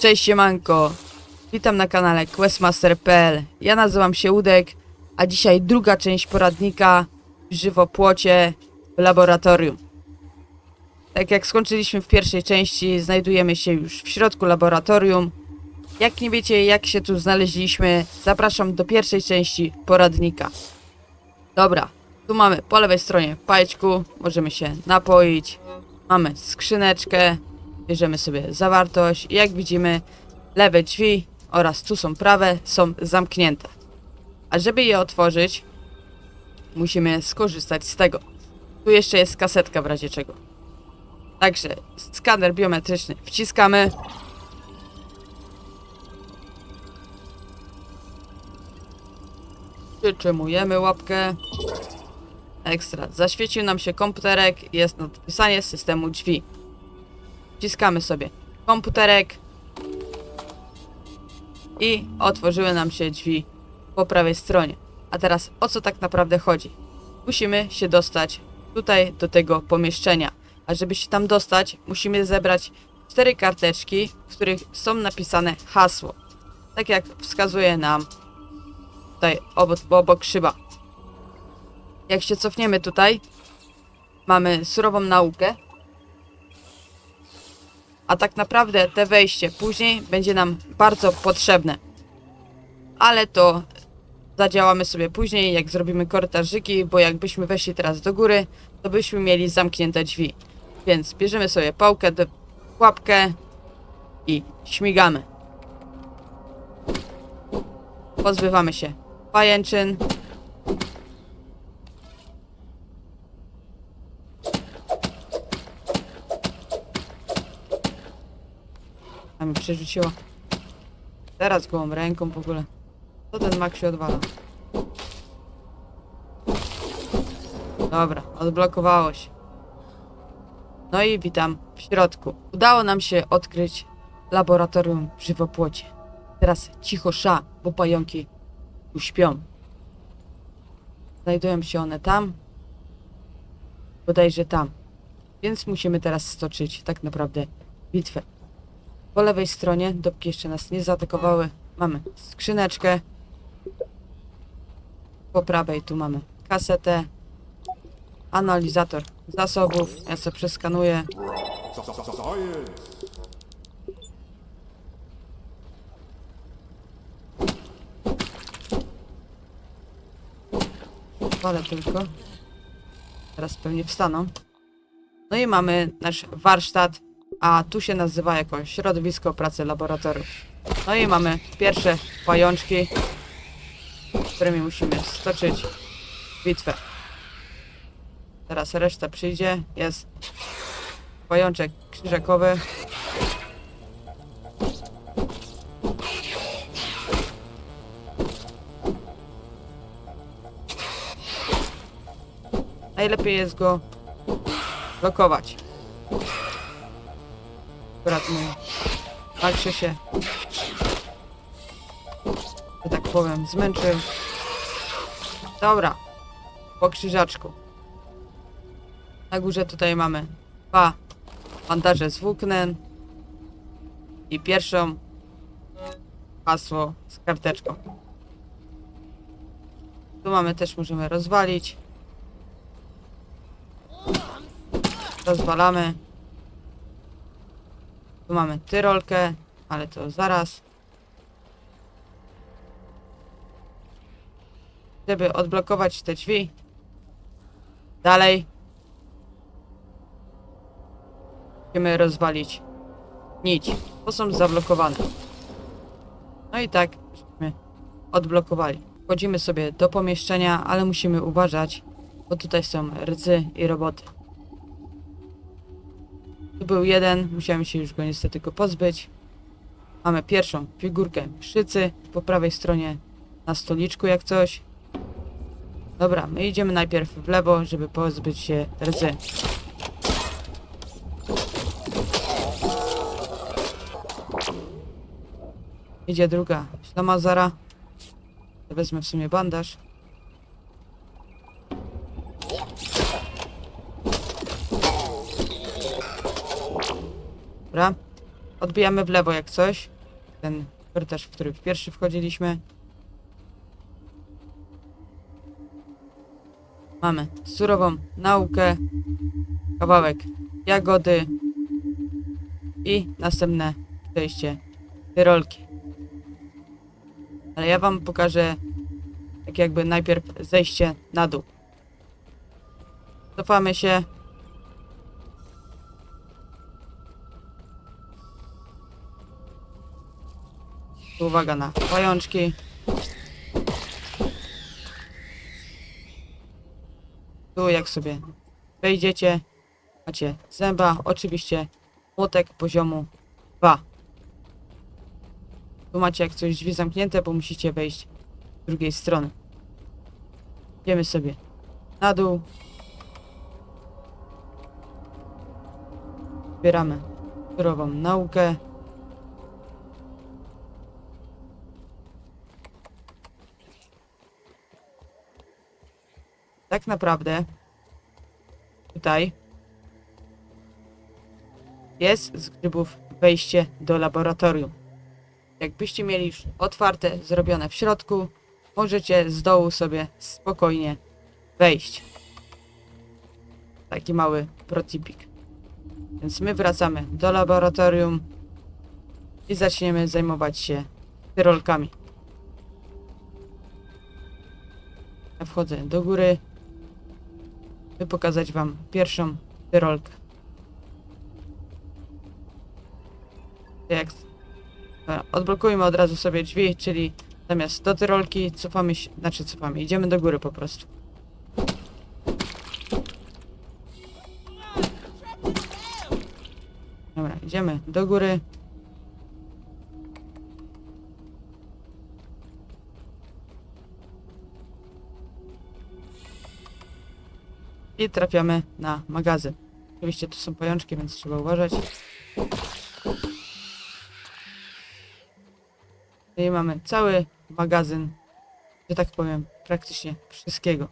Cześć siemanko, witam na kanale Questmaster.pl Ja nazywam się Udek, a dzisiaj druga część poradnika w żywopłocie w laboratorium. Tak jak skończyliśmy w pierwszej części, znajdujemy się już w środku laboratorium. Jak nie wiecie jak się tu znaleźliśmy, zapraszam do pierwszej części poradnika. Dobra, tu mamy po lewej stronie paćku, możemy się napoić. Mamy skrzyneczkę, bierzemy sobie zawartość jak widzimy lewe drzwi oraz tu są prawe są zamknięte. A żeby je otworzyć musimy skorzystać z tego. Tu jeszcze jest kasetka w razie czego. Także skaner biometryczny wciskamy. Przytrzymujemy łapkę. Ekstra. Zaświecił nam się komputerek jest nadpisanie systemu drzwi. Wciskamy sobie komputerek i otworzyły nam się drzwi po prawej stronie. A teraz o co tak naprawdę chodzi? Musimy się dostać tutaj do tego pomieszczenia. A żeby się tam dostać, musimy zebrać cztery karteczki, w których są napisane hasło. Tak jak wskazuje nam tutaj obok, obok szyba. Jak się cofniemy tutaj, mamy surową naukę. A tak naprawdę te wejście później będzie nam bardzo potrzebne. Ale to zadziałamy sobie później, jak zrobimy korytarzyki, bo jakbyśmy weszli teraz do góry, to byśmy mieli zamknięte drzwi. Więc bierzemy sobie pałkę, łapkę i śmigamy. Pozbywamy się pajęczyn. A mi przerzuciło. Teraz gołą ręką w ogóle. Co ten mak się odwala? Dobra, odblokowało się. No i witam w środku. Udało nam się odkryć laboratorium w żywopłocie. Teraz cicho sza, bo pająki tu śpią. Znajdują się one tam. Bodajże tam. Więc musimy teraz stoczyć tak naprawdę bitwę. Po lewej stronie, dopóki jeszcze nas nie zaatakowały, mamy skrzyneczkę. Po prawej tu mamy kasetę. Analizator zasobów. Ja sobie przeskanuję. Ale tylko. Teraz pewnie wstaną. No i mamy nasz warsztat, a tu się nazywa jako środowisko pracy laboratorium. No i mamy pierwsze pajączki, z którymi musimy stoczyć bitwę. Teraz reszta przyjdzie. Jest pajączek krzyżakowy. Najlepiej jest go blokować. Akurat mój Maksiu się, że tak powiem, zmęczył. Dobra, po krzyżaczku. Na górze tutaj mamy dwa bandaże z włóknem i pierwszą hasło z karteczką. Tu mamy też, możemy rozwalić. Rozwalamy. Mamy tyrolkę, ale to zaraz. Żeby odblokować te drzwi. Dalej. Musimy rozwalić nić, bo są zablokowane. No i tak, żeśmy odblokowali. Wchodzimy sobie do pomieszczenia, ale musimy uważać, bo tutaj są rdzy i roboty. Tu był jeden, musiałem się już go niestety go pozbyć. Mamy pierwszą figurkę szycy po prawej stronie na stoliczku jak coś. Dobra, my idziemy najpierw w lewo, żeby pozbyć się rdzy. Idzie druga ślamazara. Wezmę w sumie bandaż. Dobra. Odbijamy w lewo jak coś. Ten korytarz, w który pierwszy wchodziliśmy. Mamy surową naukę, kawałek jagody i następne przejście tyrolki. Ale ja wam pokażę tak jakby najpierw zejście na dół. Cofamy się. Uwaga na pajączki. Tu jak sobie wejdziecie, macie zęba, oczywiście młotek poziomu 2. Tu macie jak coś drzwi zamknięte, bo musicie wejść z drugiej strony. Idziemy sobie na dół. Zbieramy surową naukę. Tak naprawdę tutaj jest z grzybów wejście do laboratorium. Jakbyście mieli już otwarte, zrobione w środku, możecie z dołu sobie spokojnie wejść. Taki mały protipik. Więc my wracamy do laboratorium i zaczniemy zajmować się tyrolkami. Ja wchodzę do góry, by pokazać wam pierwszą tyrolkę. Jak Dobra, odblokujmy od razu sobie drzwi, czyli zamiast do tyrolki cofamy się, znaczy cofamy, idziemy do góry po prostu. Dobra, idziemy do góry. I trafiamy na magazyn. Oczywiście tu są pajączki, więc trzeba uważać. I mamy cały magazyn, że tak powiem, praktycznie wszystkiego.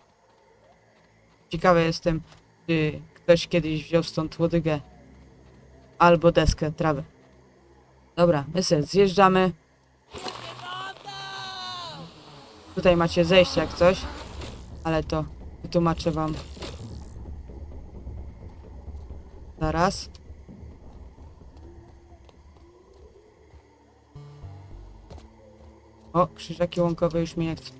Ciekawy jestem, czy ktoś kiedyś wziął stąd łodygę albo deskę trawy. Dobra, my sobie zjeżdżamy. Tutaj macie zejście jak coś, ale to wytłumaczę wam zaraz. O, krzyżaki łąkowe już mi nie chcą.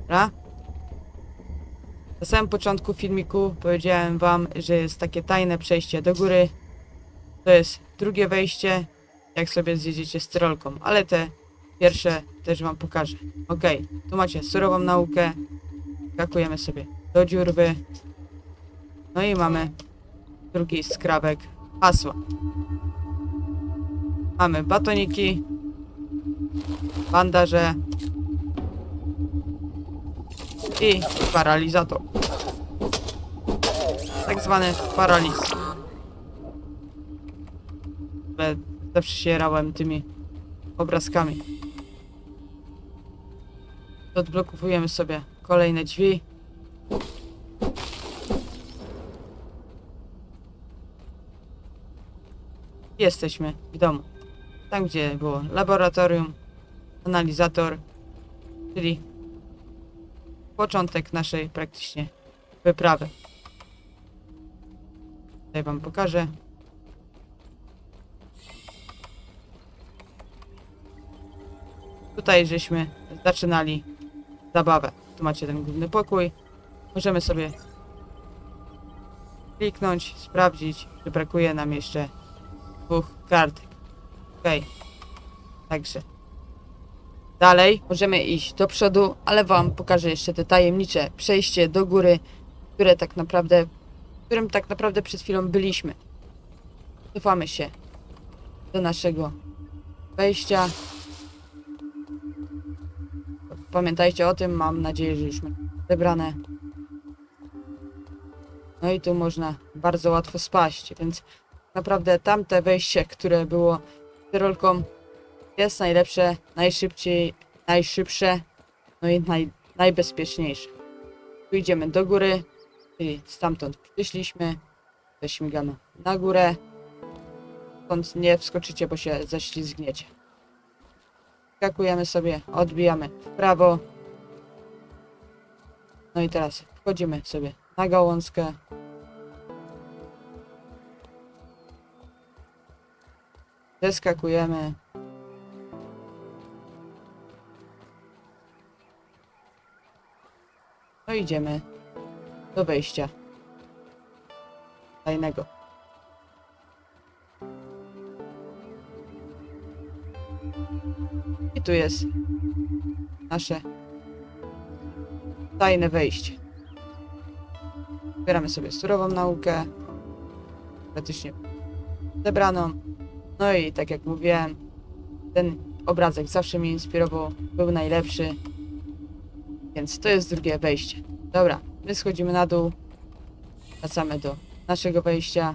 Dobra. Na samym początku filmiku powiedziałem wam, że jest takie tajne przejście do góry. To jest drugie wejście, jak sobie zjedziecie z tyrolką, ale te pierwsze też wam pokażę. Ok, tu macie surową naukę. Skakujemy sobie do dziurwy. No i mamy drugi skrawek hasła. Mamy batoniki, bandaże i paralizator. Tak zwany paraliz. Zawsze się rałem tymi obrazkami. Odblokowujemy sobie kolejne drzwi. Jesteśmy w domu. Tam, gdzie było laboratorium, analizator, czyli początek naszej praktycznie wyprawy. Tutaj wam pokażę. Tutaj żeśmy zaczynali zabawę. Tu macie ten główny pokój. Możemy sobie kliknąć, sprawdzić, czy brakuje nam jeszcze dwóch kartek. Okej. Także. Dalej możemy iść do przodu, ale wam pokażę jeszcze te tajemnicze przejście do góry, które tak naprawdę, w którym tak naprawdę przed chwilą byliśmy. Cofamy się do naszego wejścia. Pamiętajcie o tym, mam nadzieję, że już zebrane. No i tu można bardzo łatwo spaść, więc naprawdę tamte wejście, które było tyrolką jest najlepsze, najszybciej, najszybsze, no i naj, najbezpieczniejsze. Tu idziemy do góry, Czyli stamtąd przyszliśmy, to śmigamy na górę. Stąd nie wskoczycie, bo się ześlizgniecie. Skakujemy sobie, odbijamy w prawo. No i teraz wchodzimy sobie na gałązkę. Zeskakujemy. No idziemy do wejścia tajnego. I tu jest nasze tajne wejście. Zbieramy sobie surową naukę, praktycznie zebraną. No i tak jak mówiłem, ten obrazek zawsze mnie inspirował, był najlepszy. Więc to jest drugie wejście. Dobra, my schodzimy na dół. Wracamy do naszego wejścia.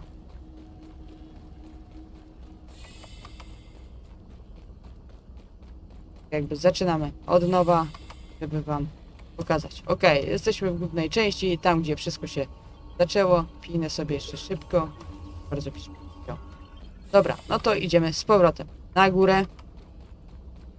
Jakby zaczynamy od nowa, żeby wam pokazać. Ok, jesteśmy w głównej części, tam gdzie wszystko się zaczęło. Pinę sobie jeszcze szybko. Bardzo szybko. Dobra, no to idziemy z powrotem na górę.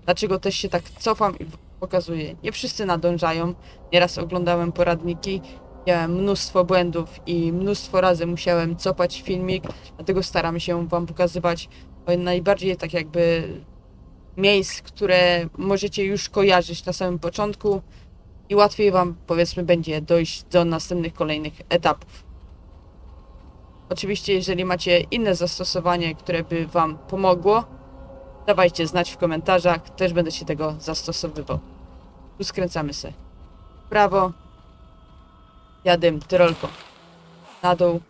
Dlaczego też się tak cofam i pokazuję? Nie wszyscy nadążają. Nieraz oglądałem poradniki, miałem mnóstwo błędów i mnóstwo razy musiałem cofać filmik, dlatego staram się wam pokazywać najbardziej tak jakby miejsc, które możecie już kojarzyć na samym początku i łatwiej wam powiedzmy będzie dojść do następnych kolejnych etapów. Oczywiście, jeżeli macie inne zastosowanie, które by Wam pomogło, dawajcie znać w komentarzach, też będę się tego zastosowywał. Tu skręcamy się w prawo, jadę tyrolką na dół,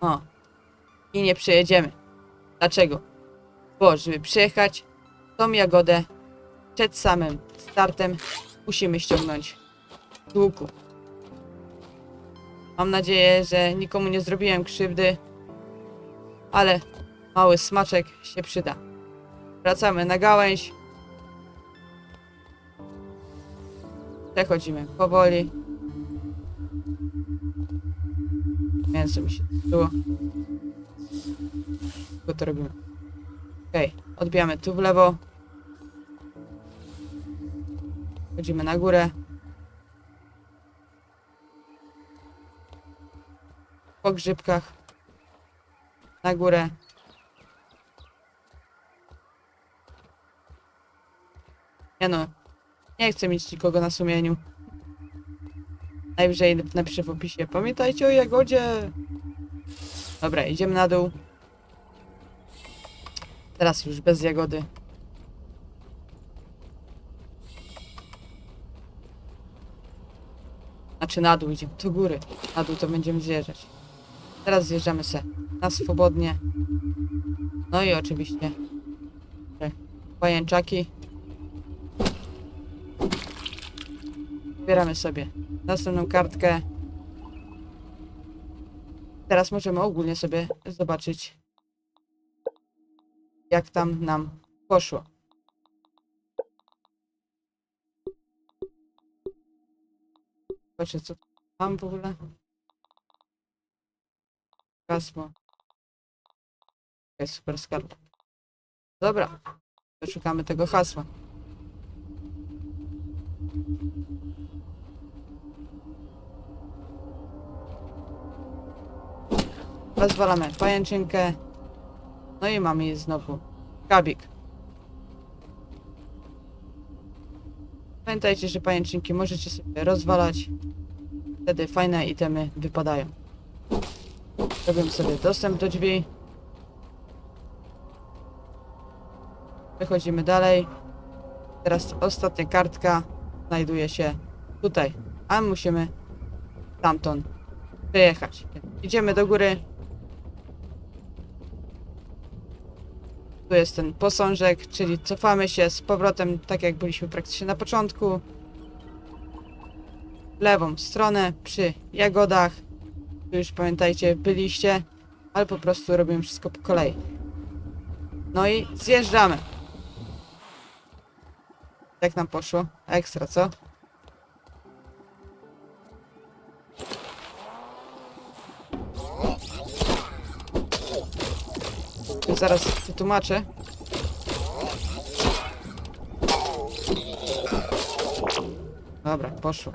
o, i nie przejedziemy. Dlaczego? Bo, żeby przejechać tą jagodę przed samym startem, musimy ściągnąć z łuku. Mam nadzieję, że nikomu nie zrobiłem krzywdy, ale mały smaczek się przyda. Wracamy na gałęź. Przechodzimy powoli. Mięso mi się zepsuło. Tylko to robimy. Okej, odbijamy tu w lewo. Chodzimy na górę. po grzybkach na górę. Nie no, nie chcę mieć nikogo na sumieniu. Najwyżej napiszę w opisie. Pamiętajcie o jagodzie. Dobra, idziemy na dół. Teraz już bez jagody. Znaczy na dół idziemy, do góry. Na dół to będziemy zjeżdżać. Teraz zjeżdżamy se na swobodnie. No i oczywiście pajęczaki. Zbieramy sobie następną kartkę. Teraz możemy ogólnie sobie zobaczyć, jak tam nam poszło. Zobaczę, co mam w ogóle. Hasło. Jest super skarb. Dobra. Szukamy tego hasła. Rozwalamy pajęczynkę. No i mamy je znowu. Kabik. Pamiętajcie, że pajęczynki możecie sobie rozwalać. Wtedy fajne itemy wypadają. Robimy sobie dostęp do drzwi. Przechodzimy dalej. Teraz ostatnia kartka znajduje się tutaj. A my musimy tamtąd przejechać. Idziemy do góry. Tu jest ten posążek, czyli cofamy się z powrotem, tak jak byliśmy praktycznie na początku. Lewą stronę przy jagodach. Tu już pamiętajcie, byliście, ale po prostu robimy wszystko po kolei. No i zjeżdżamy. Jak nam poszło? Ekstra, co? Zaraz wytłumaczę. Dobra, poszło.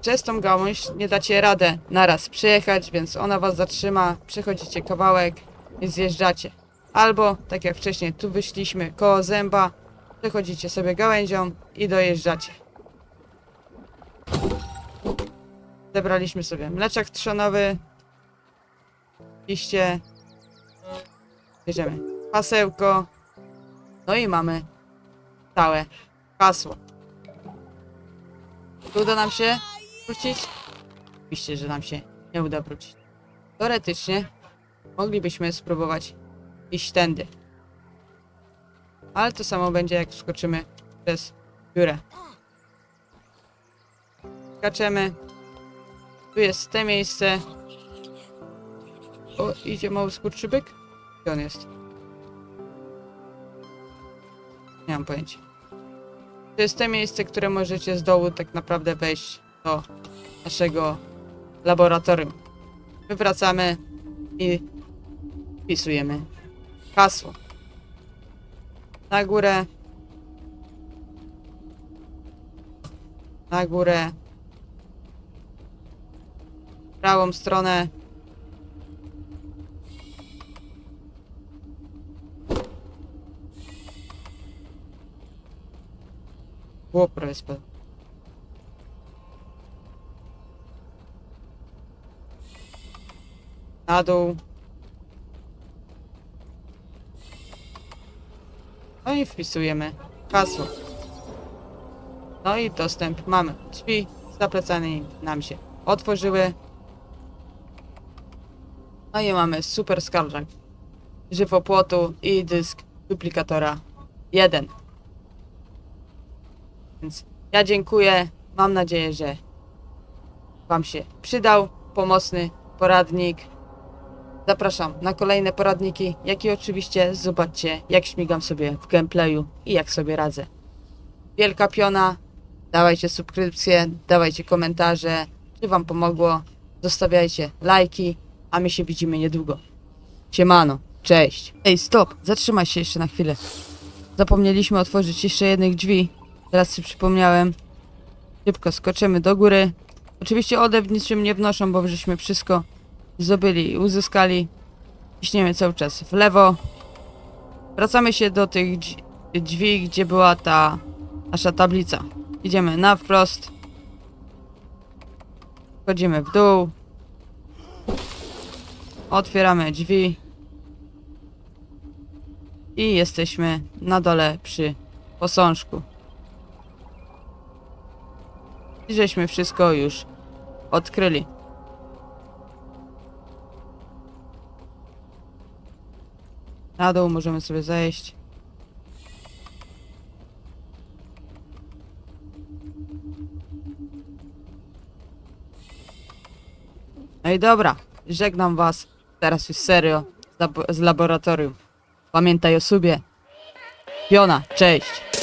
Przez tą gałąź nie dacie radę naraz przejechać, więc ona was zatrzyma, przechodzicie kawałek i zjeżdżacie. Albo, tak jak wcześniej tu wyszliśmy koło zęba, przechodzicie sobie gałęzią i dojeżdżacie. Zebraliśmy sobie mleczak trzonowy, liście, bierzemy hasełko, no i mamy całe hasło. Czy uda nam się wrócić? Oczywiście, że nam się nie uda wrócić. Teoretycznie moglibyśmy spróbować iść tędy. Ale to samo będzie jak skoczymy przez dziurę. Skaczemy. Tu jest te miejsce. O, idzie mały skurczybyk? Gdzie on jest? Nie mam pojęcia. To jest te miejsce, które możecie z dołu tak naprawdę wejść do naszego laboratorium. Wywracamy i wpisujemy hasło. Na górę. Na górę. W prawą stronę. Było spadło. Na dół. No i wpisujemy hasło. No i dostęp mamy. Drzwi za nam się otworzyły. No i mamy super skarżak żywopłotu i dysk duplikatora 1. Więc ja dziękuję. Mam nadzieję, że Wam się przydał pomocny poradnik. Zapraszam na kolejne poradniki, jak i oczywiście zobaczcie, jak śmigam sobie w gameplayu i jak sobie radzę. Wielka piona, dawajcie subskrypcje, dawajcie komentarze, czy Wam pomogło, zostawiajcie lajki, a my się widzimy niedługo. Siemano, cześć. Ej, stop, zatrzymaj się jeszcze na chwilę. Zapomnieliśmy otworzyć jeszcze jednych drzwi. Teraz sobie przypomniałem. Szybko skoczymy do góry. Oczywiście odew niczym nie wnoszą, bo żeśmy wszystko zdobyli i uzyskali. Ciśniemy cały czas w lewo. Wracamy się do tych dź- drzwi, gdzie była ta nasza tablica. Idziemy na wprost. Wchodzimy w dół. Otwieramy drzwi. I jesteśmy na dole przy posążku. I żeśmy wszystko już odkryli. Na dół możemy sobie zejść. No i dobra, żegnam was. Teraz już serio z, labo- z laboratorium. Pamiętaj o sobie. Piona, cześć.